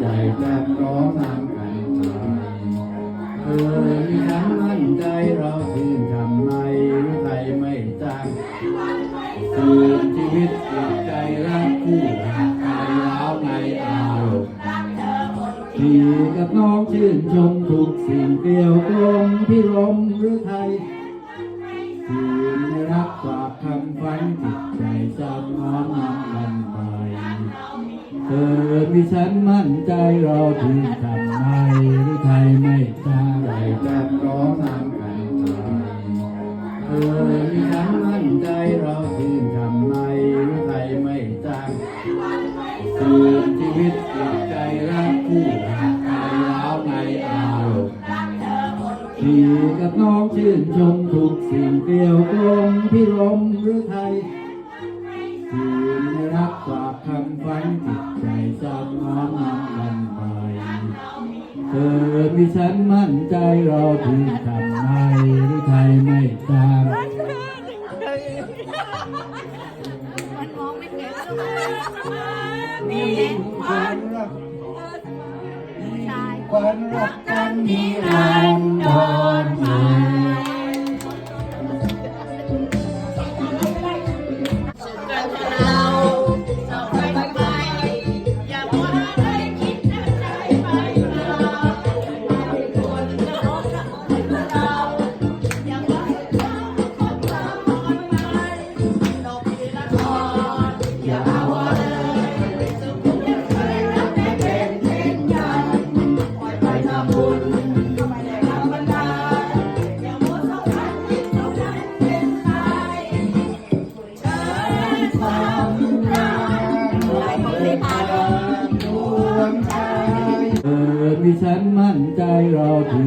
ใจแทจับร้องทำกันเธอมีน้ำมั่นใจเราที่ทำไมไทยไม่จางคืนชีวิตติดใจรักคู่รักใจร้าวในอารมณ์ที่กับน้องชื่นชมทุกสิ่งเดียวกลมพี่ลมหรือไทยคืนรักฝากคำฝันจิตใจจำน้อมนำกันไป เธอมีฉันมั่นใจเราถึงทำไมรือไทยไม่ช้าไรจะร้องนำกันเธอมีฉันมั่นใจเราถึงทำไมรือไทยไม่จ้างคืนชีวิตหลับใจรักคู่รักใจร้าวในอารมณ์พี่กับน้องชื่นชมทุกสิ่งเกี่ยวกลมพี่ลมหรือไทยืนรับฝากคำฝันจิตใจจำมาอมนำมันไปเธอมีฉันมั่นใจเราถึงทำไมหรือไทยไม่ตามมันมองไม่เห็นมีความรักความรักกันนิรันดร์มา ฉันมั่นใจเราถึง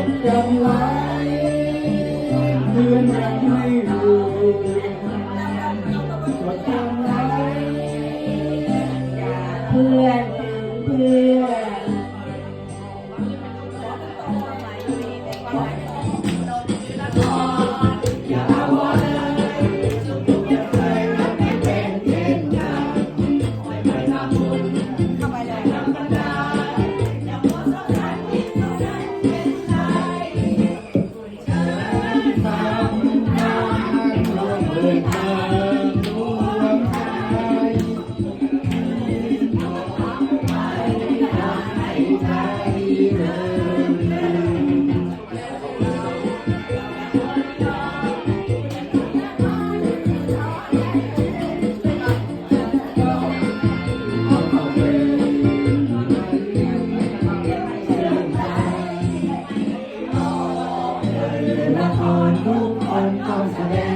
sống trong mãi thương em hay buồn Một trong mãi thương em ชนทุกคนต้องแสดง